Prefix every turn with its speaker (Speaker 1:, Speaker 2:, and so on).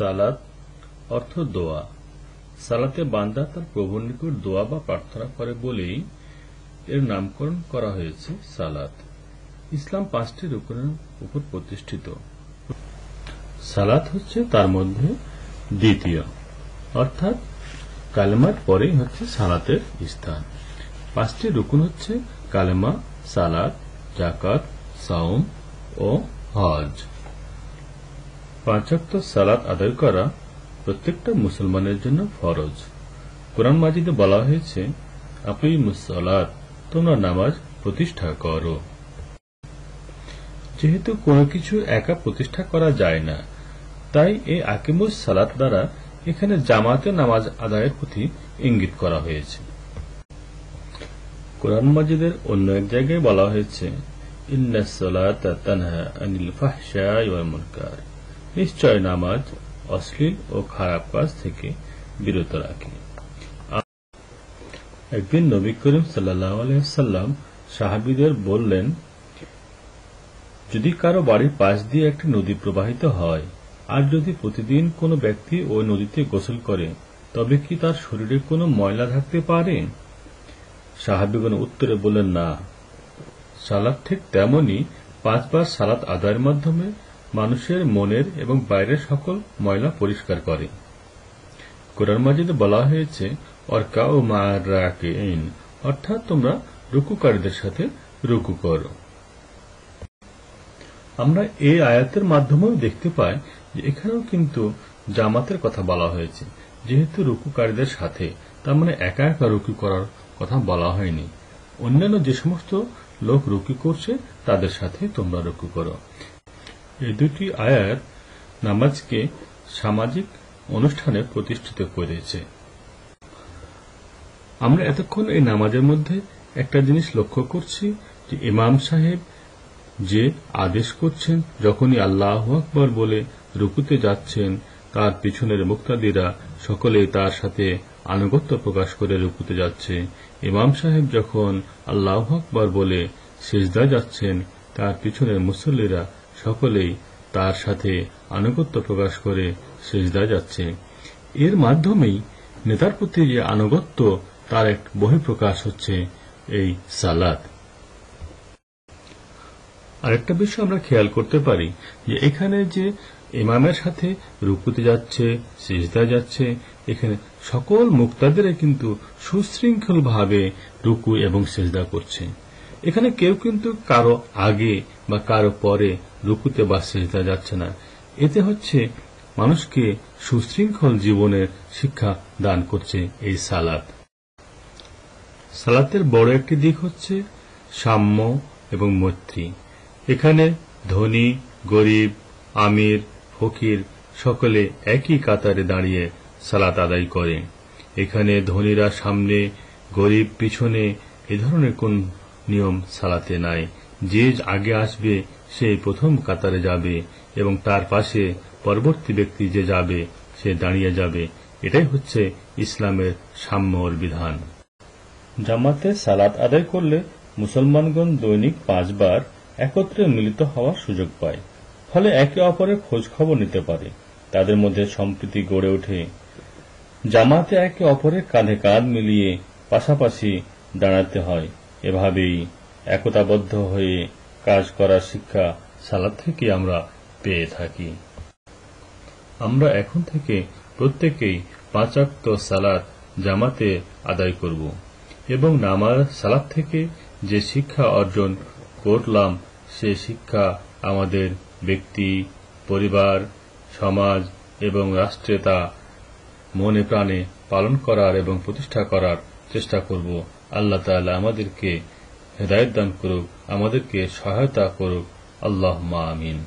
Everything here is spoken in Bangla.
Speaker 1: সালাত অর্থ দোয়া। সালাতে বান্দা তার প্রভুর নিকট দোয়া বা প্রার্থনা করে বলেই এর নামকরণ করা হয়েছে সালাত। ইসলাম পাঁচটি রুকনের উপর প্রতিষ্ঠিত। সালাত হচ্ছে তার মধ্যে দ্বিতীয়, অর্থাৎ কালেমার পরেই হচ্ছে সালাতের স্থান। পাঁচটি রুকুন হচ্ছে কালেমা, সালাত জাকাত সাউম ও হজ। পাঁচক্ত সালাত আদায় করা প্রত্যেকটা মুসলমানের জন্য ফরজ। কোরআন মাজিদে বলা হয়েছে, আপনি মুসলাত, তোমরা নামাজ প্রতিষ্ঠা করো। যেহেতু কোনো কিছু একা প্রতিষ্ঠা করা যায় না, তাই এই আকিমুস সালাত দ্বারা এখানে জামাতে নামাজ আদায়ের প্রতি ইঙ্গিত করা হয়েছে। কোরআন মাজিদের অন্য এক জায়গায় বলা হয়েছে নিশ্চয় নামাজ অশ্লীল ও খারাপ কাজ থেকে বিরত রাখে। একদিন নবী করিম সাল্লাম সাহাবিদের বললেন, যদি কারও বাড়ির পাশ দিয়ে একটি নদী প্রবাহিত হয় আর যদি প্রতিদিন কোনো ব্যক্তি ওই নদীতে গোসল করে, তবে কি তার শরীরে কোনো ময়লা থাকতে পারে? সাহাবিগণ উত্তরে বললেন, না। সালাদ ঠিক তেমনি পাঁচবার সালাত আদায়ের মাধ্যমে মানুষের মনের এবং বাইরের সকল ময়লা পরিষ্কার করে। কোরআন মাজিদে বলা হয়েছে অর্কা ও মারাকেইন অর্থাৎ তোমরা রুকুকারীদের সাথে রুকু করো। আমরা এই আয়াতের মাধ্যমেও দেখতে পাই যে এখানেও কিন্তু জামাতের কথা বলা হয়েছে। যেহেতু রুকুকারীদের সাথে, তার মানে একা একা রুকু করার কথা বলা হয়নি। অন্যান্য যে সমস্ত লোক রুকু করছে, তাদের সাথে তোমরা রুকু করো। এই দুটি আয়াত নামাজকে সামাজিক অনুষ্ঠানে প্রতিষ্ঠিত করেছে। আমরা এতক্ষণ এই নামাজের মধ্যে একটা জিনিস লক্ষ্য করছি যে ইমাম সাহেব যে আদেশ করছেন, যখনই আল্লাহ আকবর বলে রুকুতে যাচ্ছেন, তার পিছনের মুক্তাদিরা সকলেই তার সাথে আনুগত্য প্রকাশ করে রুকুতে যাচ্ছে। ইমাম সাহেব যখন আল্লাহ আকবর বলে সেজদা যাচ্ছেন, তার পিছনের মুসল্লিরা সকলেই তার সাথে আনুগত্য প্রকাশ করে সেজদা যাচ্ছে। এর মাধ্যমেই নেতার প্রতি যে আনুগত্য, তার এক বহিঃপ্রকাশ হচ্ছে এই সালাদ আরেকটা বিষয় আমরা খেয়াল করতে পারি যে এখানে যে ইমামের সাথে রুকুতে যাচ্ছে, সিজদা যাচ্ছে, এখানে সকল মুক্তাদের কিন্তু সুশৃঙ্খলভাবে রুকু এবং সেজদা করছে। এখানে কেউ কিন্তু কারও আগে বা কারও পরে রুকুতে বা সেজদা যাচ্ছে না। এতে হচ্ছে মানুষকে সুশৃঙ্খল জীবনের শিক্ষা দান করছে এই সালাত। সালাতের বড় একটি দিক হচ্ছে সাম্য এবং মৈত্রী। এখানে ধনী, গরিব, আমির, ফকির সকলে একই কাতারে দাঁড়িয়ে সালাত আদায় করে। এখানে ধনীরা সামনে, গরিব পিছনে এ ধরনের কোন নিয়ম সালাতে নাই। যে আগে আসবে সে প্রথম কাতারে যাবে এবং তার পাশে পরবর্তী ব্যক্তি যে যাবে, সে দাঁড়িয়ে যাবে। এটাই হচ্ছে ইসলামের সাম্যর বিধান। জামাতে সালাত আদায় করলে মুসলমানগণ দৈনিক পাঁচবার একত্রে মিলিত হওয়ার সুযোগ পায়। ফলে একে অপরের খোঁজ খবর নিতে পারে। তাদের মধ্যে সম্প্রীতি গড়ে ওঠে। জামাতে একে অপরের কাঁধে কাঁধ মিলিয়ে পাশাপাশি দাঁড়াতে হয়। এভাবেই একতাবদ্ধ হয়ে কাজ করার শিক্ষা সালাদ থেকে আমরা পেয়ে থাকি। আমরা এখন থেকে প্রত্যেকেই পাঁচাক্ত সালাদ জামাতে আদায় করব এবং নামাজ সালাদ থেকে যে শিক্ষা অর্জন করলাম, সে শিক্ষা আমাদের ব্যক্তি, পরিবার, সমাজ এবং রাষ্ট্রে তা মনে প্রাণে পালন করার এবং প্রতিষ্ঠা করার চেষ্টা করব। আল্লাহ তাআলা আমাদেরকে হেদায়ত দান করুক আমাদেরকে সহায়তা করুক। আল্লাহ মা আমিন।